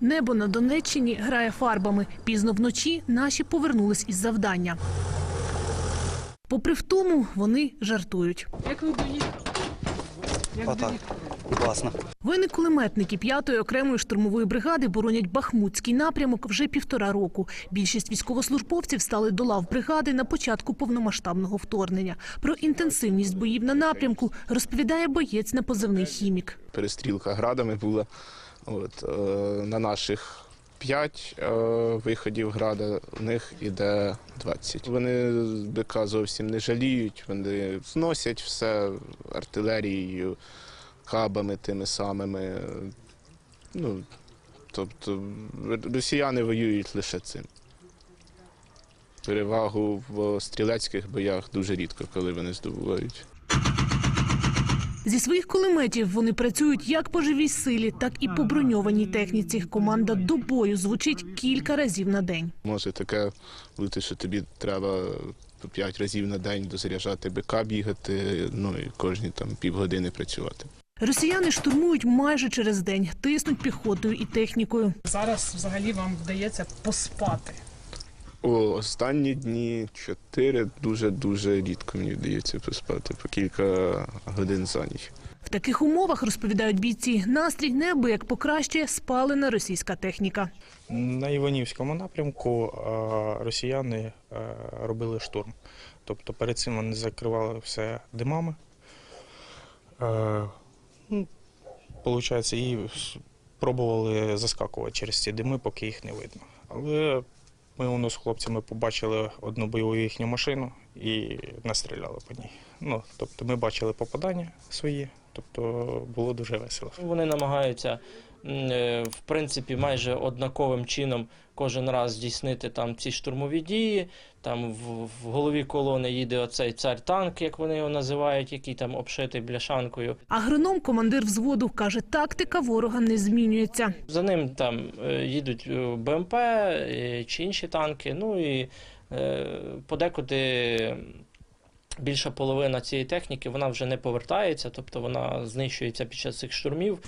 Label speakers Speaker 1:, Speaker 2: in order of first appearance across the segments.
Speaker 1: Небо на Донеччині грає фарбами. Пізно вночі наші повернулись із завдання. Попри втому, вони жартують.
Speaker 2: Як ви доїхали? Як
Speaker 3: Отак.
Speaker 2: доїхали?
Speaker 3: Класно.
Speaker 1: Воїни-кулеметники 5-ї окремої штурмової бригади боронять Бахмутський напрямок вже півтора року. Більшість військовослужбовців стали до лав бригади на початку повномасштабного вторгнення. Про інтенсивність боїв на напрямку розповідає боєць на позивний хімік.
Speaker 4: перестрілка градами була. От, е, на наших 5 е, виходів града, у них іде 20. Вони БК зовсім не жаліють, вони зносять все артилерією, кабами тими самими. Ну, тобто росіяни воюють лише цим. Перевагу в стрілецьких боях дуже рідко, коли вони здобувають.
Speaker 1: Зі своїх кулеметів вони працюють як по живій силі, так і по броньованій техніці. Команда до бою звучить кілька разів на день.
Speaker 4: Може таке бути, що тобі треба по п'ять разів на день дозаряджати БК бігати, ну і кожні там півгодини працювати.
Speaker 1: Росіяни штурмують майже через день, тиснуть піхотою і технікою.
Speaker 2: Зараз взагалі вам вдається поспати.
Speaker 4: О, останні дні чотири дуже-дуже рідко мені вдається поспати, по кілька годин за ніч.
Speaker 1: В таких умовах розповідають бійці, настрій неабияк покращує спалена російська техніка.
Speaker 5: На Іванівському напрямку е, росіяни е, робили штурм. Тобто перед цим вони закривали все димами. Е, ну, Получається, і пробували заскакувати через ці дими, поки їх не видно. Але ми воно з хлопцями побачили одну бойову їхню машину і настріляли по ній. Ну, тобто ми бачили попадання свої, тобто було дуже весело.
Speaker 6: Вони намагаються в принципі майже однаковим чином кожен раз здійснити там ці штурмові дії. Там в, в голові колони їде оцей цар танк, як вони його називають, який там обшитий бляшанкою.
Speaker 1: Агроном, командир взводу, каже, тактика ворога не змінюється.
Speaker 6: За ним там е, їдуть е, БМП е, чи інші танки. Ну і е, подекуди більша половина цієї техніки вона вже не повертається, тобто вона знищується під час цих штурмів.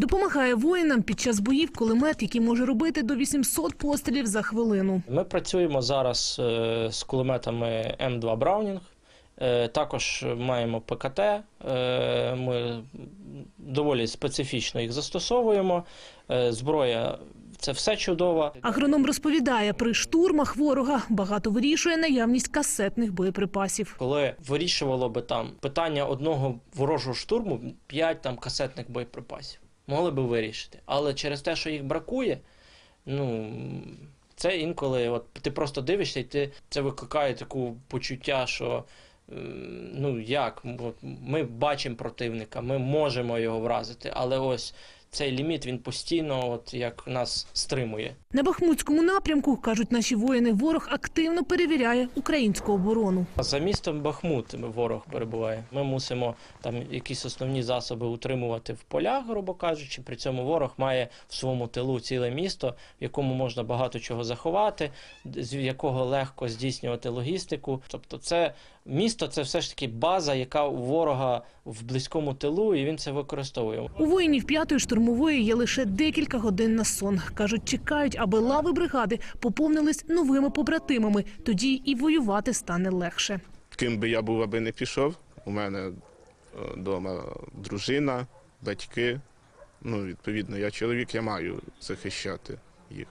Speaker 1: Допомагає воїнам під час боїв кулемет, який може робити до 800 пострілів за хвилину.
Speaker 6: Ми працюємо зараз е, з кулеметами М2 Браунінг. Е, Також маємо ПКТ. Е, Ми доволі специфічно їх застосовуємо. Зброя це все чудово.
Speaker 1: Агроном розповідає, при штурмах ворога багато вирішує наявність касетних боєприпасів.
Speaker 6: Коли вирішувало би там питання одного ворожого штурму, 5 там касетних боєприпасів. Могли би вирішити. Але через те, що їх бракує, ну. Це інколи, от ти просто дивишся, і ти це викликає таку почуття, що ну як, ми бачимо противника, ми можемо його вразити, але ось цей ліміт він постійно, от як нас стримує.
Speaker 1: На Бахмутському напрямку, кажуть наші воїни, ворог активно перевіряє українську оборону.
Speaker 6: За містом Бахмут ворог перебуває. Ми мусимо там якісь основні засоби утримувати в полях, грубо кажучи. При цьому ворог має в своєму тилу ціле місто, в якому можна багато чого заховати, з якого легко здійснювати логістику. Тобто, це місто це все ж таки база, яка у ворога в близькому тилу, і він це використовує.
Speaker 1: У воїнів п'ятої штурмової є лише декілька годин на сон. кажуть, чекають, аби лави бригади поповнились новими побратимами. Тоді і воювати стане легше.
Speaker 4: Ким би я був, аби не пішов, у мене вдома дружина, батьки. Ну, відповідно, я чоловік, я маю захищати їх.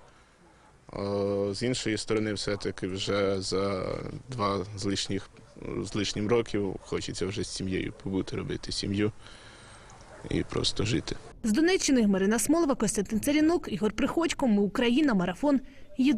Speaker 4: З іншої сторони, все-таки вже за два з лишніх з лишнім років хочеться вже з сім'єю побути, робити сім'ю і просто жити.
Speaker 1: З Донеччини Марина Смолова, Костянтин Царінок, Ігор Приходько. Ми Україна. Марафон. Єдині